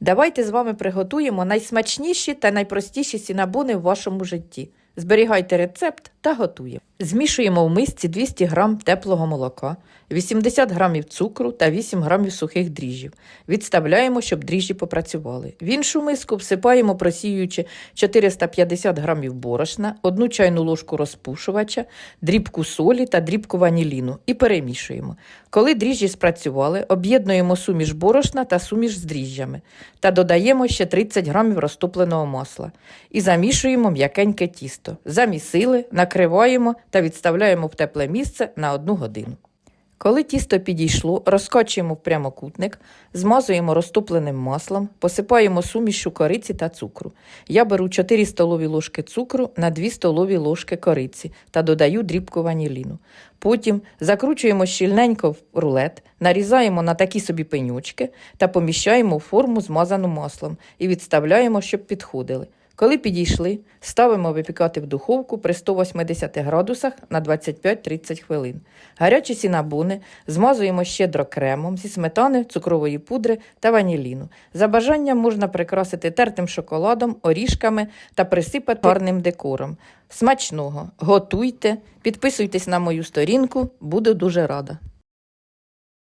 Давайте з вами приготуємо найсмачніші та найпростіші сінабони в вашому житті. Зберігайте рецепт та готуємо. Змішуємо в мисці 200 г теплого молока, 80 г цукру та 8 г сухих дріжджів. Відставляємо, щоб дріжджі попрацювали. В іншу миску всипаємо, просіюючи 450 г борошна, 1 чайну ложку розпушувача, дрібку солі та дрібку ваніліну і перемішуємо. Коли дріжджі спрацювали, об'єднуємо суміш борошна та суміш з дріжджами та додаємо ще 30 г розтопленого масла і замішуємо м'якеньке тісто. Замісили, накриваємо та відставляємо в тепле місце на 1 годину. Коли тісто підійшло, розкочуємо в прямокутник, змазуємо розтопленим маслом, посипаємо сумішю кориці та цукру. Я беру 4 столові ложки цукру на 2 столові ложки кориці та додаю дрібку ваніліну. Потім закручуємо щільненько в рулет, нарізаємо на такі собі пенючки та поміщаємо в форму змазану маслом і відставляємо, щоб підходили. Коли підійшли, ставимо випікати в духовку при 180 градусах на 25-30 хвилин. Гарячі сінабони змазуємо щедро кремом зі сметани, цукрової пудри та ваніліну. За бажанням можна прикрасити тертим шоколадом, орішками та присипати гарним декором. Смачного! Готуйте, підписуйтесь на мою сторінку, буду дуже рада.